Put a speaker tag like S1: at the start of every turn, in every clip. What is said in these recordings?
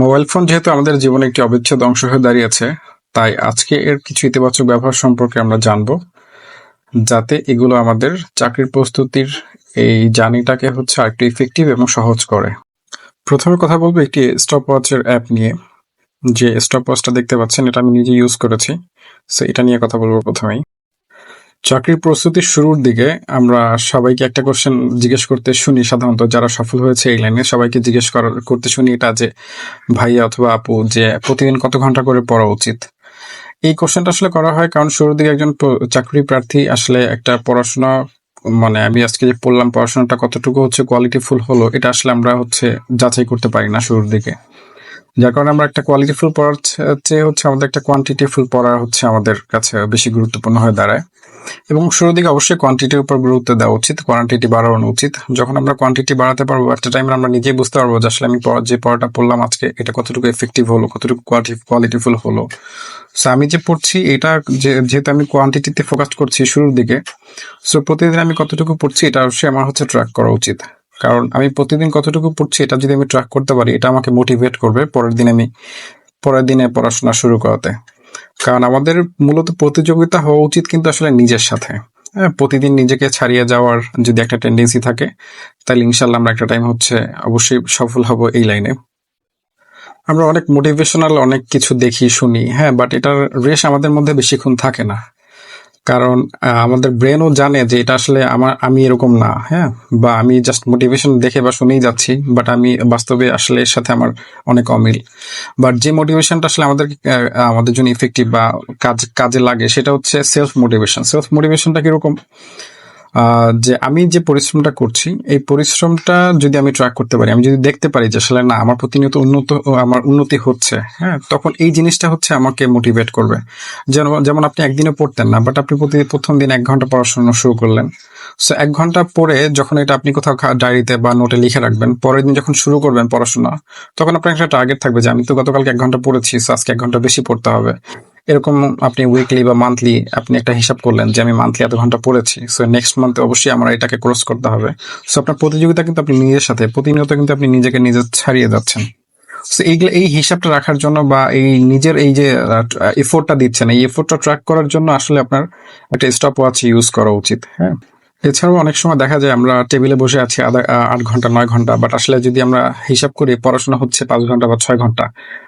S1: Mobile phone যেহেতু আমাদের জীবনে একটি অবিচ্ছেদ অংশ হয়ে দাঁড়িয়েছে তাই আজকে এর কিছু ইতিবাচক ব্যবহার সম্পর্কে আমরা জানব, যাতে এগুলো আমাদের চাকরির প্রস্তুতির এই জার্নিটাকে হচ্ছে আরেকটু ইফেক্টিভ এবং সহজ করে। প্রথমে কথা বলব একটি স্টপ ওয়াচের অ্যাপ নিয়ে। যে স্টপ ওয়াচটা দেখতে পাচ্ছেন, এটা আমি নিজে ইউজ করেছি সো এটা নিয়ে কথা বলব প্রথমেই। চাকরির প্রস্তুতির শুরুর দিকে আমরা সবাইকে একটা কোশ্চেন জিজ্ঞেস করতে শুনি সাধারণত যারা সফল হয়েছে এই লাইনে, সবাইকে জিজ্ঞেস করতে শুনি এটা যে, ভাইয়া অথবা আপু, যে প্রতিদিন কত ঘণ্টা করে পড়া উচিত? এই কোশ্চেনটা আসলে করা হয় কারণ শুরুর দিকে একজন চাকরি প্রার্থী আসলে একটা পড়াশোনা মানে আমি আজকে যে পড়লাম পড়াশোনাটা কতটুকু হচ্ছে কোয়ালিটিফুল হলো, এটা আসলে আমরা হচ্ছে যাচাই করতে পারি না শুরুর দিকে। যার কারণে আমরা একটা কোয়ালিটিফুল পড়ার চে- চেয়ে হচ্ছে আমাদের একটা কোয়ান্টিটিফুল পড়া হচ্ছে আমাদের কাছে বেশি গুরুত্বপূর্ণ হয়ে দাঁড়ায়। এবং শুরুর দিকে অবশ্যই কোয়ান্টিটির উপর গুরুত্ব দেওয়া উচিত কোয়ান্টিটি বাড়ানো উচিত। যখন আমরা কোয়ান্টিটি বাড়াতে পারব, একটা টাইমে আমরা নিজেই বুঝতে পারব যে আসলে আমি পড়া- যে পড়াটা পড়লাম আজকে, এটা কতটুকু এফেক্টিভ হলো, কতটুকু কোয়ালিটি কোয়ালিটিফুল হলো। সো আমি যে পড়ছি, এটা যেহেতু আমি কোয়ান্টিটিতে ফোকাস করছি শুরুর দিকে সো প্রতিদিন আমি কতটুকু পড়ছি, এটা অবশ্যই আমার হচ্ছে ট্র্যাক করা উচিত। কারণ আমি প্রতিদিন কতটুকু পড়ছি এটা যদি আমি ট্র্যাক করতে পারি, এটা আমাকে মোটিভেট করবে পরের দিন আমি, পরের দিনে পড়াশোনা শুরু করাতে। কারণ আমাদের মূলত প্রতিযোগিতা হওয়া উচিত কিন্তু আসলে নিজের সাথে। হ্যাঁ প্রতিদিন নিজেকে ছাড়িয়ে যাওয়ার যদি একটা টেন্ডেন্সি থাকে, তাহলে ইনশাল্লাহ আমরা একটা টাইম হচ্ছে অবশ্যই সফল হব এই লাইনে আমরা অনেক মোটিভেশনাল অনেক কিছু দেখি, শুনি হ্যাঁ বাট এটার রেশ আমাদের মধ্যে বেশিক্ষণ থাকে না। কারণ আমাদের ব্রেনও জানে যে এটা আসলে আমার, আমি এরকম না হ্যাঁ? বা আমি জাস্ট মোটিভেশন দেখে বা শুনেই যাচ্ছি বাট আমি বাস্তবে আসলে এর সাথে আমার অনেক অমিল। বাট যে মোটিভেশনটা আসলে আমাদের আমাদের জন্য ইফেক্টিভ বা কাজ, কাজে লাগে, সেটা হচ্ছে সেলফ মোটিভেশন সেলফ মোটিভেশনটা কীরকম? যে আমি যে পরিশ্রমটা করছি, এই পরিশ্রমটা যদি আমি ট্র্যাক করতে পারি, আমি যদি দেখতে পারি যে আসলে না, আমার প্রতিনিয়ত উন্নত, আমার উন্নতি হচ্ছে হ্যাঁ তখন এই জিনিসটা হচ্ছে আমাকে মোটিভেট করবে। যেন, যেমন আপনি একদিনে পড়তেন না বাট আপনি প্রতি প্রথম দিন এক ঘণ্টা পড়াশোনা শুরু করলেন সো এক ঘণ্টা পরে যখন এটা আপনি কোথাও ডায়েরিতে বা নোটে লিখে রাখবেন, পরের দিন যখন শুরু করবেন পড়াশোনা, তখন আপনার একটা টার্গেট থাকবে যে, আমি তো গতকালকে এক ঘণ্টা পড়েছি সো আজকে এক ঘণ্টা বেশি পড়তে হবে। এরকম আপনি উইকলি বা মান্থলি আপনি একটা হিসাব করলেন যে, আমি মান্থলি এত ঘণ্টা পড়েছি সো নেক্সট মান্থে অবশ্যই আমার এটাকে ক্রস করতে হবে। সো আপনার প্রতিযোগিতা কিন্তু আপনি নিজের সাথে, প্রতিনিয়ত কিন্তু আপনি নিজেকে নিজে ছাড়িয়ে যাচ্ছেন। সো এইগুলো এই হিসাবটা রাখার জন্য বা এই নিজের এই যে এফোর্টটা দিচ্ছেন, এই এফোর্টটা ট্র্যাক করার জন্য আসলে আপনার একটা স্টপ ওয়াচ ইউজ করা উচিত হ্যাঁ? এছাড়াও অনেক সময় দেখা যায় আমরা টেবিলে বসে আছি আধা আট ঘণ্টা, নয় ঘণ্টা বাট আসলে যদি আমরা হিসাব করি পড়াশোনা হচ্ছে পাঁচ ঘণ্টা বা ছয় ঘণ্টা,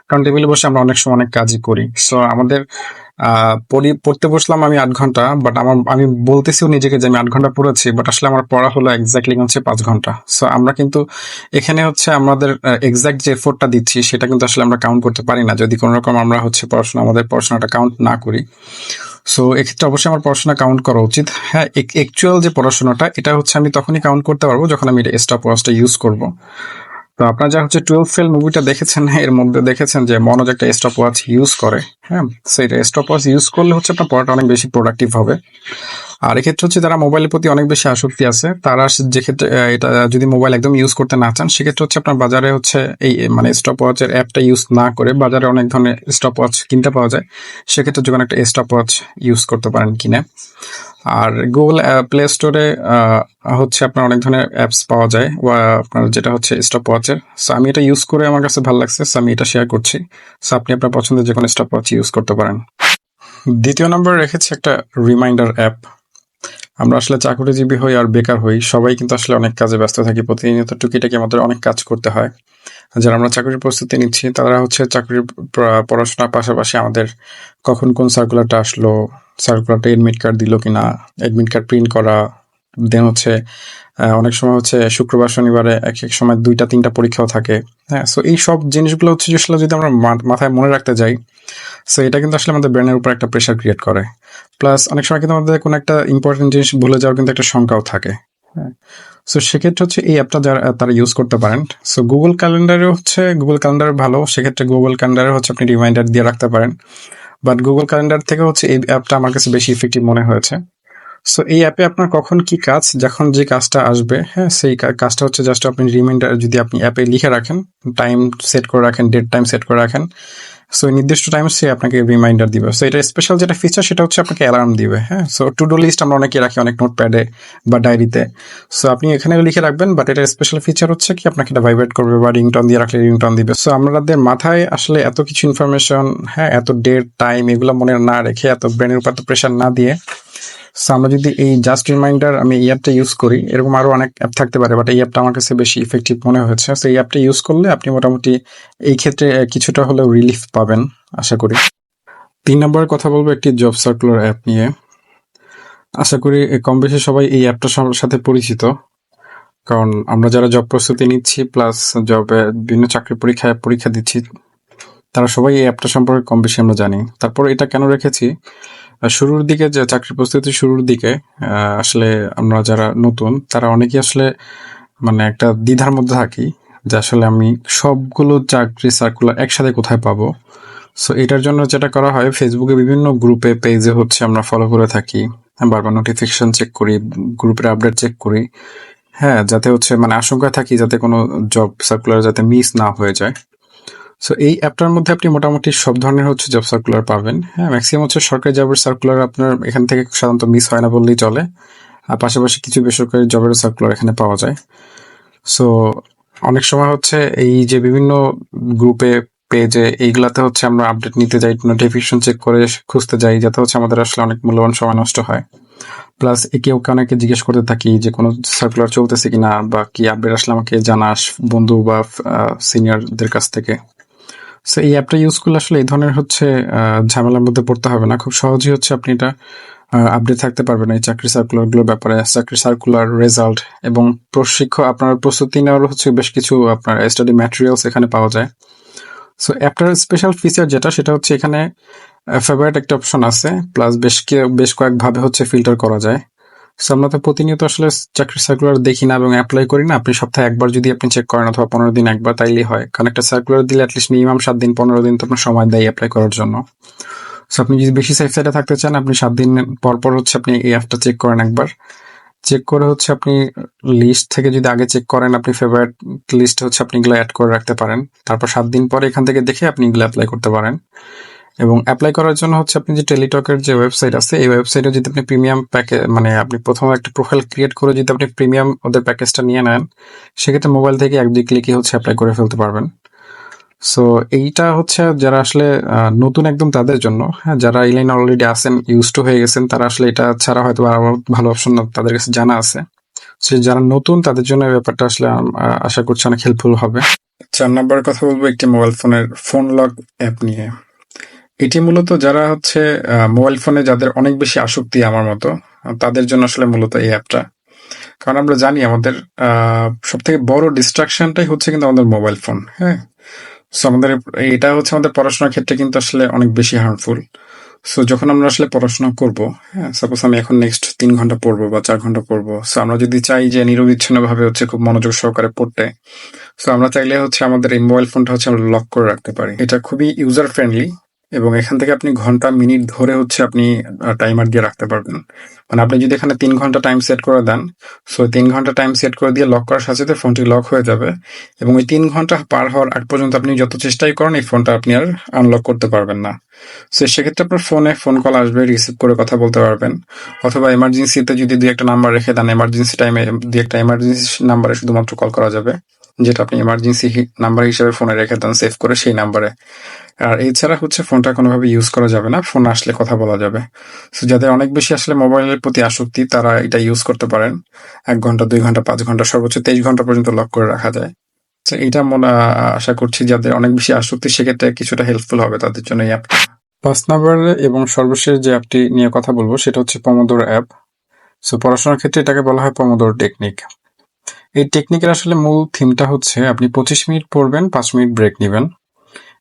S1: কারণ টেবিলে বসে আমরা অনেক সময় অনেক কাজই করি। সো আমাদের পড়ি, পড়তে বসলাম আমি আট ঘণ্টা বাট আমার, আমি বলতেছিও নিজেকে যে আমি আট ঘণ্টা পড়েছি বাট আসলে আমার পড়া হলো এক্স্যাক্টলি হচ্ছে পাঁচ ঘণ্টা। সো আমরা কিন্তু এখানে হচ্ছে আমাদের এক্সাক্ট যে এফোর্টটা দিচ্ছি, সেটা কিন্তু আসলে আমরা কাউন্ট করতে পারি না। যদি কোনো রকম আমরা হচ্ছে পড়াশোনা, আমাদের পড়াশোনাটা কাউন্ট না করি সো এক্ষেত্রে অবশ্যই আমার পড়াশোনা কাউন্ট করা উচিত। হ্যাঁ অ্যাকচুয়াল যে পড়াশোনাটা, এটা হচ্ছে আমি তখনই কাউন্ট করতে পারব যখন আমি এটা স্টপ ওয়াচটা ইউজ করব। তো আপনারা যা হচ্ছে টুয়েলভ ফেল মুভিটা দেখেছেন এর মধ্যে দেখেছেন যে মনোজ একটা স্টপ ওয়াচ ইউজ করে। হ্যাঁ সেটা স্টপ ওয়াচ ইউজ করলে হচ্ছে আপনার পড়াটা অনেক বেশি প্রোডাক্টিভ হবে। আর এক্ষেত্রে হচ্ছে যারা মোবাইলের প্রতি অনেক বেশি আসক্তি আছে, তারা যে ক্ষেত্রে এটা যদি মোবাইল একদম ইউজ করতে না চান, সেক্ষেত্রে হচ্ছে আপনার বাজারে হচ্ছে এই মানে স্টপ ওয়াচের অ্যাপটা ইউজ না করে বাজারে অনেক ধরনের স্টপ ওয়াচ কিনতে পাওয়া যায়। সেক্ষেত্রে যখন একটা স্টপ ওয়াচ ইউজ করতে পারেন কিনে। আর গুগল প্লে স্টোরে হচ্ছে আপনার অনেক ধরনের অ্যাপস পাওয়া যায় বা আপনার যেটা হচ্ছে স্টপ ওয়াচের সো আমি এটা ইউজ করে আমার কাছে ভালো লাগছে সো আমি এটা শেয়ার করছি। সো আপনি আপনার পছন্দের যে কোনো স্টপ ওয়াচ ইউজ করতে পারেন। দ্বিতীয় নম্বর রেখেছি একটা রিমাইন্ডার অ্যাপ আমরা আসলে চাকরিজীবী হই আর বেকার হই, সবাই কিন্তু আসলে অনেক কাজে ব্যস্ত থাকি। প্রতিনিয়ত টুকিটাকি আমাদের অনেক কাজ করতে হয়। যারা আমরা চাকরির প্রস্তুতি নিচ্ছি, তারা হচ্ছে চাকরির পড়াশোনার পাশাপাশি আমাদের কখন কোন সার্কুলারটা আসলো সার্কুলারটা এডমিট কার্ড দিল কিনা এডমিট কার্ড প্রিন্ট করা দেন হচ্ছে অনেক সময় হচ্ছে শুক্রবার, শনিবারে এক এক সময় দুইটা, তিনটা পরীক্ষাও থাকে। হ্যাঁ সো এই সব জিনিসগুলো হচ্ছে আসলে যদি আমরা মাথায় মনে রাখতে যাই সো এটা কিন্তু আসলে আমাদের ব্রেনের উপর একটা প্রেশার ক্রিয়েট করে। প্লাস অনেক সময় কিন্তু আমাদের কোনো একটা ইম্পর্টেন্ট জিনিস ভুলে যাওয়ার কিন্তু একটা শঙ্কাও থাকে। হ্যাঁ সো সেক্ষেত্রে হচ্ছে এই অ্যাপটা যারা, তারা ইউজ করতে পারেন। সো গুগল ক্যালেন্ডারে হচ্ছে গুগল ক্যালেন্ডার ভালো। সেক্ষেত্রে গুগল ক্যালেন্ডারে হচ্ছে আপনি রিমাইন্ডার দিয়ে রাখতে পারেন। বাট গুগল ক্যালেন্ডার থেকে হচ্ছে এই অ্যাপটা আমার কাছে বেশি ইফেক্টিভ মনে হয়েছে। সো এই অ্যাপে আপনার কখন কি কাজ, যখন যে কাজটা আসবে হ্যাঁ সেই কাজটা হচ্ছে জাস্ট আপনি রিমাইন্ডার যদি আপনি অ্যাপে লিখে রাখেন টাইম সেট করে রাখেন ডেট টাইম সেট করে রাখেন সো নির্দিষ্ট টাইম সে আপনাকে রিমাইন্ডার দিবে। সো এটা স্পেশাল যেটা ফিচার সেটা হচ্ছে আপনাকে অ্যালার্ম দিবে হ্যাঁ সো টু ডু লিস্ট আমরা অনেকে রাখি, অনেক নোট প্যাডে বা ডায়েরিতে সো আপনি এখানে লিখে রাখবেন বাট এটা স্পেশাল ফিচার হচ্ছে কি, আপনাকে এটা ভাইব্রেট করবে বা রিংটন দিয়ে রাখলে রিংটন দিবে। সো আমাদের মাথায় আসলে এত কিছু ইনফরমেশন হ্যাঁ এত ডেট টাইম এগুলো মনে না রেখে, এত ব্রেনের উপর এত প্রেশার না দিয়ে সো আমরা যদি এই জাস্ট রিমাইন্ডার আমি এই অ্যাপটা ইউজ করি, এরকম আরও অনেক অ্যাপ থাকতে পারে বাট এই অ্যাপটা আমার কাছে বেশি ইফেক্টিভ মনে হয়েছে। সো এই অ্যাপটা ইউজ করলে আপনি মোটামুটি এই ক্ষেত্রে কিছুটা হলেও রিলিফ পাবেন, আশা করি। তিন নম্বরে কথা বলব একটি জব সার্কুলার অ্যাপ নিয়ে। আশা করি কম বেশি সবাই এই অ্যাপটার সাথে পরিচিত। কারণ আমরা যারা জব প্রস্তুতি নিচ্ছি প্লাস জবে বিভিন্ন চাকরি পরীক্ষায় পরীক্ষা দিচ্ছি, তারা সবাই এই অ্যাপটা সম্পর্কে কম বেশি আমরা জানি। তারপর এটা কেন রেখেছি? শুরুর দিকে যে চাকরি প্রস্তুতি শুরুর দিকে আসলে আমরা যারা নতুন, তারা অনেকেই আসলে মানে একটা দ্বিধার মধ্যে থাকি যে আসলে আমি সবগুলো চাকরি সার্কুলার একসাথে কোথায় পাবো। সো এটার জন্য যেটা করা হয় ফেসবুকে বিভিন্ন গ্রুপে পেজে হচ্ছে আমরা ফলো করে থাকি। বারবার নোটিফিকেশন চেক করি গ্রুপের আপডেট চেক করি। হ্যাঁ যাতে হচ্ছে মানে আশঙ্কা থাকি যাতে কোনো জব সার্কুলার যাতে মিস না হয়ে যায়। সো এই অ্যাপটার মধ্যে আপনি মোটামুটি সব ধরনের হচ্ছে জব সার্কুলার পাবেন। হ্যাঁ ম্যাক্সিমাম হচ্ছে সরকারি জবের সার্কুলার আপনার এখান থেকে সাধারণত মিস হয় না বললেই চলে। আর পাশাপাশি কিছু বেসরকারি জবের সার্কুলার এখানে পাওয়া যায়। সো অনেক সময় হচ্ছে এই যে বিভিন্ন গ্রুপে পেজে এইগুলাতে হচ্ছে আমরা আপডেট নিতে যাই নোটিফিকেশন চেক করে খুঁজতে যাই, যাতে হচ্ছে আমাদের আসলে অনেক মূল্যবান সময় নষ্ট হয়। প্লাস একে ওকে অনেকে জিজ্ঞেস করতে থাকি যে কোনো সার্কুলার চলতেছে কিনা বা কি আপডেট আসলে আমাকে জানাস বন্ধু বা সিনিয়রদের কাছ থেকে। সো এই অ্যাপটা ইউজ করলে আসলে এই ধরনের হচ্ছে ঝামেলার মধ্যে পড়তে হবে না। খুব সহজেই হচ্ছে আপনি এটা আপডেট থাকতে পারবেন এই চাকরি সার্কুলারগুলোর ব্যাপারে। চাকরি সার্কুলার রেজাল্ট এবং প্রশিক্ষণ আপনার প্রস্তুতি নেওয়ার হচ্ছে বেশ কিছু আপনার স্টাডি ম্যাটেরিয়ালস এখানে পাওয়া যায়। সো অ্যাপটার স্পেশাল ফিচার যেটা, সেটা হচ্ছে এখানে ফেভারিট একটা অপশন আছে। প্লাস বেশ বেশ কয়েকভাবে হচ্ছে ফিল্টার করা যায়। সো আমরা তো প্রতিনিয়ত আসলে চাকরি সার্কুলার দেখি না এবং অ্যাপ্লাই করি না। আপনি সপ্তাহে একবার যদি আপনি চেক করেন অথবা পনেরো দিন একবার, তাইলেই হয়। কারণ একটা সার্কুলার দিলে অ্যাটলিস্ট মিনিমাম সাত দিন, পনেরো দিন তো আপনার সময় দেয় অ্যাপ্লাই করার জন্য। সো আপনি যদি বেশি সেফ সাইডে থাকতে চান, আপনি সাত দিন পর পর হচ্ছে আপনি এই অ্যাপটা চেক করেন একবার। চেক করে হচ্ছে আপনি লিস্ট থেকে যদি আগে চেক করেন, আপনি ফেভারিট লিস্ট হচ্ছে আপনি এগুলো অ্যাড করে রাখতে পারেন। তারপর সাত দিন পরে এখান থেকে দেখে আপনি এগুলো অ্যাপ্লাই করতে পারেন। এবং অ্যাপ্লাই করার জন্য হচ্ছে আপনি যে টেলিটকের যে ওয়েবসাইট আছে, এই ওয়েবসাইটে যদি আপনি প্রিমিয়াম প্যাকেজ মানে আপনি প্রথমে একটা প্রোফাইল ক্রিয়েট করে যদি আপনি প্রিমিয়াম ওদের প্যাকেজটা নিয়ে নেন, সেক্ষেত্রে মোবাইল থেকে এক দুই ক্লিকে হচ্ছে অ্যাপ্লাই করে ফেলতে পারবেন। সো এইটা হচ্ছে যারা আসলে নতুন একদম তাদের জন্য হ্যাঁ যারা এই লাইনে অলরেডি আছেন ইউজ টু হয়ে গেছেন, তারা আসলে এটা ছাড়া হয়তো আর ভালো অপশন তাদের কাছে জানা আছে। সো যারা নতুন, তাদের জন্য ব্যাপারটা আসলে আশা করছি অনেক হেল্পফুল হবে। চার নম্বর কথা বলব একটি মোবাইল ফোনের ফোন লক অ্যাপ নিয়ে। এটি মূলত যারা হচ্ছে মোবাইল ফোনে যাদের অনেক বেশি আসক্তি আমার মতো, তাদের জন্য আসলে মূলত এই অ্যাপটা কারণ আমরা জানি আমাদের সব থেকে বড় ডিস্ট্রাকশনটাই হচ্ছে কিন্তু আমাদের মোবাইল ফোন হ্যাঁ? সো আমাদের, এটা হচ্ছে আমাদের পড়াশোনার ক্ষেত্রে কিন্তু আসলে অনেক বেশি হার্মফুল সো যখন আমরা আসলে পড়াশোনা করব হ্যাঁ সাপোজ আমি এখন নেক্সট তিন ঘণ্টা পড়ব বা চার ঘণ্টা পড়ব সো আমরা যদি চাই যে নিরবিচ্ছিন্ন ভাবে হচ্ছে খুব মনোযোগ সহকারে পড়তে সো আমরা চাইলে হচ্ছে আমাদের এই মোবাইল ফোনটা হচ্ছে আমরা লক করে রাখতে পারি। এটা খুবই ইউজার ফ্রেন্ডলি এবং এখান থেকে আপনি ঘণ্টা, মিনিট ধরে হচ্ছে আপনি টাইমার দিয়ে রাখতে পারবেন। মানে আপনি যদি এখানে তিন ঘণ্টা টাইম সেট করে দেন সো তিন ঘণ্টা টাইম সেট করে দিয়ে লক করার সাথে সাথে ফোনটি লক হয়ে যাবে এবং ওই তিন ঘণ্টা পার হওয়ার আগ পর্যন্ত আপনি যত চেষ্টাই করেন, এই ফোনটা আপনি আর আনলক করতে পারবেন না। সো সেক্ষেত্রে আপনার ফোনে ফোন কল আসবে রিসিভ করে কথা বলতে পারবেন। অথবা এমার্জেন্সিতে যদি দুই একটা নাম্বার রেখে দেন এমার্জেন্সি টাইমে দুই একটা এমার্জেন্সি নাম্বারে শুধুমাত্র কল করা যাবে। যেটা আপনি এমার্জেন্সি নাম্বার হিসেবে ফোনে রেখে দেন সেভ করে সেই নাম্বারে আর এছাড়া হচ্ছে ফোনটা কোনোভাবে ইউজ করা যাবে না ফোন আসলে কথা বলা যাবে। সো যাদের অনেক বেশি আসলে মোবাইলের প্রতি আসক্তি, তারা এটা ইউজ করতে পারেন। এক ঘণ্টা, দুই ঘণ্টা, পাঁচ ঘণ্টা, সর্বোচ্চ তেইশ ঘণ্টা পর্যন্ত লক করে রাখা যায়। তো এটা মনে আশা করছি যাদের অনেক বেশি আসক্তি, সেক্ষেত্রে কিছুটা হেল্পফুল হবে তাদের জন্য এই অ্যাপটা পাঁচ নাম্বারে এবং সর্বশেষ যে অ্যাপটি নিয়ে কথা বলব, সেটা হচ্ছে পমোদোর অ্যাপ সো পড়াশোনার ক্ষেত্রে এটাকে বলা হয় পমোদোর টেকনিক এই টেকনিকের আসলে মূল থিমটা হচ্ছে আপনি পঁচিশ মিনিট পড়বেন, পাঁচ মিনিট ব্রেক নেবেন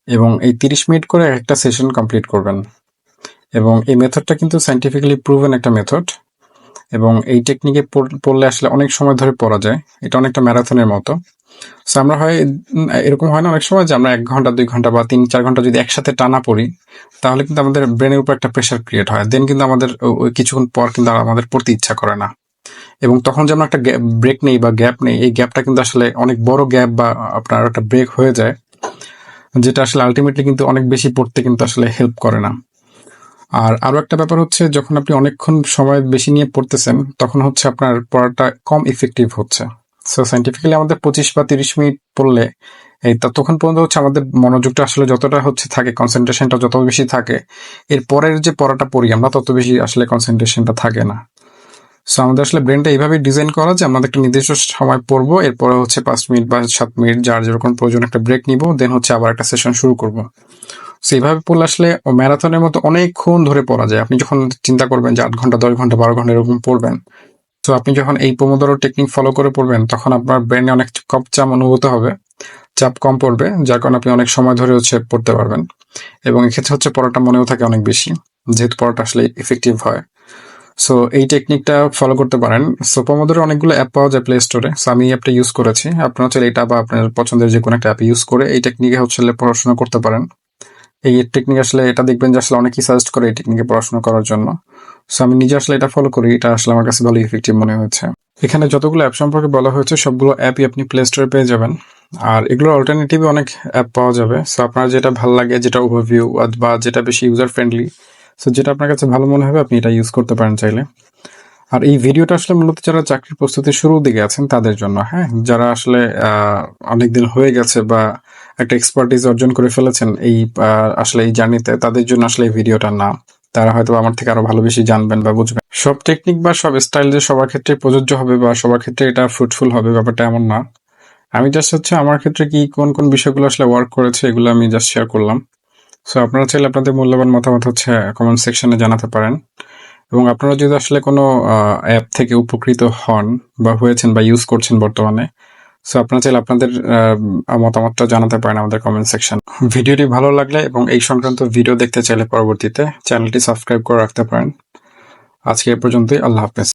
S1: এবং এই তিরিশ মিনিট করে একটা সেশন কমপ্লিট করবেন। এবং এই মেথডটা কিন্তু সাইন্টিফিক্যালি প্রুভেন একটা মেথড এবং এই টেকনিকে পড়লে আসলে অনেক সময় ধরে পড়া যায়। এটা অনেকটা ম্যারাথনের মতো। সো আমরা হয়, এরকম হয় না অনেক সময় যে আমরা এক ঘণ্টা, দুই ঘণ্টা বা তিন, চার ঘণ্টা যদি একসাথে টানা পড়ি, তাহলে কিন্তু আমাদের ব্রেনের উপর একটা প্রেশার ক্রিয়েট হয়। দেন কিন্তু আমাদের কিছুক্ষণ পর কিন্তু আমাদের পড়তে ইচ্ছা করে না। এবং তখন যে আমরা একটা ব্রেক নেই বা গ্যাপ নেই, এই গ্যাপটা কিন্তু আসলে অনেক বড় গ্যাপ বা আপনার একটা ব্রেক হয়ে যায়, যেটা আসলে আলটিমেটলি কিন্তু অনেক বেশি পড়তে কিন্তু আসলে হেল্প করে না। আর আরও একটা ব্যাপার হচ্ছে, যখন আপনি অনেকক্ষণ সময় বেশি নিয়ে পড়তেছেন, তখন হচ্ছে আপনার পড়াটা কম ইফেক্টিভ হচ্ছে। সো সাইন্টিফিক্যালি আমাদের পঁচিশ বা তিরিশ মিনিট পড়লে এই ততক্ষণ পর্যন্ত হচ্ছে আমাদের মনোযোগটা আসলে যতটা হচ্ছে থাকে কনসেন্ট্রেশনটা যত বেশি থাকে, এর পরের যে পড়াটা পড়ি আমরা, তত বেশি আসলে কনসেন্ট্রেশনটা থাকে না। সো আমাদের আসলে ব্রেনটা এইভাবে ডিজাইন করা যে আমাদের একটা নির্দিষ্ট সময় পড়ব, এরপরে হচ্ছে পাঁচ মিনিট বা সাত মিনিট যার যেরকম প্রয়োজন একটা ব্রেক নিব দেন হচ্ছে আবার একটা সেশন শুরু করব। সো এইভাবে পড়লে আসলে ম্যারাথনের মতো অনেকক্ষণ ধরে পড়া যায়। আপনি যখন চিন্তা করবেন যে আট ঘণ্টা, দশ ঘণ্টা, বারো ঘণ্টা এরকম পড়বেন, তো আপনি যখন এই পোমোদরো টেকনিক ফলো করে পড়বেন, তখন আপনার ব্রেনে অনেক কম চাপ অনুভূত হবে, চাপ কম পড়বে, যার কারণে আপনি অনেক সময় ধরে হচ্ছে পড়তে পারবেন। এবং এক্ষেত্রে হচ্ছে পড়াটা মনেও থাকে অনেক বেশি, যেহেতু পড়াটা আসলে ইফেক্টিভ হয়। সো এই টেকনিকটা ফলো করতে পারেন। সো পোমোদোর অনেকগুলো অ্যাপ পাওয়া যায় প্লে স্টোরে সো আমি অ্যাপটা ইউজ করেছি। আপনারা হচ্ছে এটা বা আপনার পছন্দের যে কোনো একটা অ্যাপ ইউজ করে এই টেকনিকে হচ্ছে পড়াশোনা করতে পারেন। এই টেকনিক আসলে এটা দেখবেন যে আসলে অনেকেই সাজেস্ট করে এই টেকনিকে পড়াশোনা করার জন্য। সো আমি নিজে আসলে এটা ফলো করি। এটা আসলে আমার কাছে ভালো ইফেক্টিভ মনে হয়েছে। এখানে যতগুলো অ্যাপ সম্পর্কে বলা হয়েছে, সবগুলো অ্যাপই আপনি প্লে স্টোরে পেয়ে যাবেন। আর এগুলোর অল্টারনেটিভ অনেক অ্যাপ পাওয়া যাবে। সো আপনার যেটা ভালো লাগে, যেটা ওভারভিউ বা যেটা বেশি ইউজার ফ্রেন্ডলি সো যেটা আপনার কাছে ভালো মনে হবে, আপনি এটা ইউজ করতে পারেন চাইলে। আর এই ভিডিওটা আসলে মূলত যারা চাকরির প্রস্তুতি শুরুর দিকে আছেন, তাদের জন্য হ্যাঁ? যারা আসলে অনেকদিন হয়ে গেছে বা একটা এক্সপার্টিস অর্জন করে ফেলেছেন, এই আসলে এই জার্নিতে তাদের জন্য আসলে এই ভিডিওটা না তারা হয়তো আমার থেকে আরও ভালো বেশি জানবেন বা বুঝবেন। সব টেকনিক বা সব স্টাইল যে সবার ক্ষেত্রে প্রযোজ্য হবে বা সবার ক্ষেত্রে এটা ফ্রুটফুল হবে, ব্যাপারটা এমন না। আমি জাস্ট হচ্ছে, আমার ক্ষেত্রে কি, কোন কোন বিষয়গুলো আসলে ওয়ার্ক করেছে, এগুলো আমি জাস্ট শেয়ার করলাম। সো আপনারা চাইলে আপনাদের মূল্যবান মতামত হচ্ছে কমেন্ট সেকশনে জানাতে পারেন। এবং আপনারা যদি আসলে কোনো অ্যাপ থেকে উপকৃত হন বা হয়েছেন বা ইউজ করছেন বর্তমানে সো আপনারা চাইলে আপনাদের মতামতটা জানাতে পারেন আমাদের কমেন্ট সেকশন ভিডিওটি ভালো লাগলে এবং এই সংক্রান্ত ভিডিও দেখতে চাইলে পরবর্তীতে চ্যানেলটি সাবস্ক্রাইব করে রাখতে পারেন। আজকে এ পর্যন্তই, আল্লাহ হাফেজ।